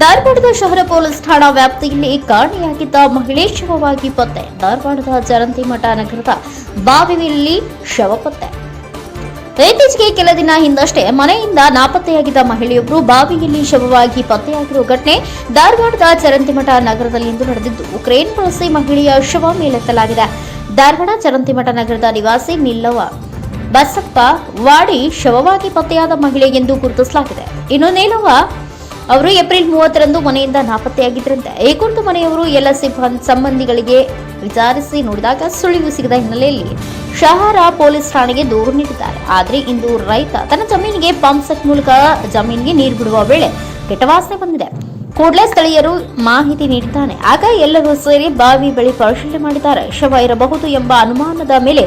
ಧಾರವಾಡದ ಶಹರ ಪೊಲೀಸ್ ಠಾಣಾ ವ್ಯಾಪ್ತಿಯಲ್ಲಿ ಕಾಣೆಯಾಗಿದ್ದ ಮಹಿಳೆ ಶವವಾಗಿ ಪತ್ತೆ. ಧಾರವಾಡದ ಚರಂತಿಮಠ ನಗರದ ಬಾವಿಯಲ್ಲಿ ಶವ ಪತ್ತೆ. ಇತ್ತೀಚೆಗೆ ಕೆಲ ದಿನ ಹಿಂದಷ್ಟೇ ಮನೆಯಿಂದ ನಾಪತ್ತೆಯಾಗಿದ್ದ ಮಹಿಳೆಯೊಬ್ಬರು ಬಾವಿಯಲ್ಲಿ ಶವವಾಗಿ ಪತ್ತೆಯಾಗಿರುವ ಘಟನೆ ಧಾರವಾಡದ ಚರಂತಿಮಠ ನಗರದಲ್ಲಿಂದು ನಡೆದಿದ್ದು, ಕ್ರೇನ್ ಬಳಸಿ ಮಹಿಳೆಯ ಶವ ಮೇಲೆತ್ತಲಾಗಿದೆ. ಧಾರವಾಡ ಚರಂತಿಮಠ ನಗರದ ನಿವಾಸಿ ನಿಲ್ಲವ ಬಸಪ್ಪ ವಾಡಿ ಶವವಾಗಿ ಪತ್ತೆಯಾದ ಮಹಿಳೆ ಎಂದು ಗುರುತಿಸಲಾಗಿದೆ. ಇನ್ನು ನೀಲವ್ವ ಅವರು ಏಪ್ರಿಲ್ ಮೂವತ್ತರಂದು ಮನೆಯಿಂದ ನಾಪತ್ತೆಯಾಗಿದ್ದರಂತೆ ಈ ಮನೆಯವರು ಎಲ್ಲ ಸಿಬ್ಬಂದಿ ಸಂಬಂಧಿಗಳಿಗೆ ವಿಚಾರಿಸಿ ನೋಡಿದಾಗ ಸುಳಿವು ಸಿಗದ ಹಿನ್ನೆಲೆಯಲ್ಲಿ ಶಹರ ಪೊಲೀಸ್ ಠಾಣೆಗೆ ದೂರು ನೀಡಿದ್ದಾರೆ. ಆದರೆ ಇಂದು ರೈತ ತನ್ನ ಜಮೀನಿಗೆ ಪಂಪ್ ಸೆಟ್ ಮೂಲಕ ಜಮೀನಿಗೆ ನೀರು ಬಿಡುವ ವೇಳೆ ಕೆಟ್ಟವಾಸನೆ ಬಂದಿದೆ. ಕೂಡಲೇ ಸ್ಥಳೀಯರು ಮಾಹಿತಿ ನೀಡಿದ್ದಾನೆ. ಆಗ ಎಲ್ಲರೂ ಸೇರಿ ಬಾವಿ ಬಳಿ ಪರಿಶೀಲನೆ ಮಾಡಿದ್ದಾರೆ. ಶವ ಇರಬಹುದು ಎಂಬ ಅನುಮಾನದ ಮೇಲೆ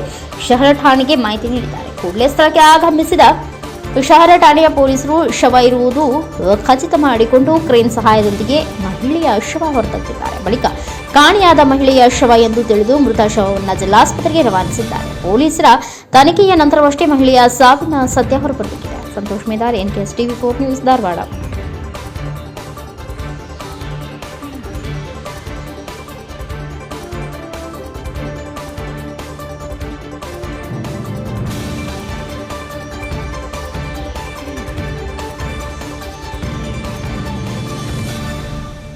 ಶಹರ ಠಾಣೆಗೆ ಮಾಹಿತಿ ನೀಡಿದ್ದಾರೆ. ಕೂಡಲೇ ಸ್ಥಳಕ್ಕೆ ಆಗಮಿಸಿದ ಶಹರ ಠಾಣೆಯ ಪೊಲೀಸರು ಶವ ಇರುವುದು ಖಚಿತ ಮಾಡಿಕೊಂಡು ಕ್ರೇನ್ ಸಹಾಯದೊಂದಿಗೆ ಮಹಿಳೆಯ ಶವ ಹೊರತಂದಿದ್ದಾರೆ ಬಳಿಕ ಕಾಣೆಯಾದ ಮಹಿಳೆಯ ಶವ ಎಂದು ತಿಳಿದು ಮೃತ ಶವವನ್ನು ಜಿಲ್ಲಾಸ್ಪತ್ರೆಗೆ ರವಾನಿಸಿದ್ದಾರೆ. ಪೊಲೀಸರ ತನಿಖೆಯ ನಂತರವಷ್ಟೇ ಮಹಿಳೆಯ ಸಾವಿನ ಸತ್ಯ ಹೊರಬರಬೇಕಿದೆ Santosh Medar NKS TV four news Dharwad.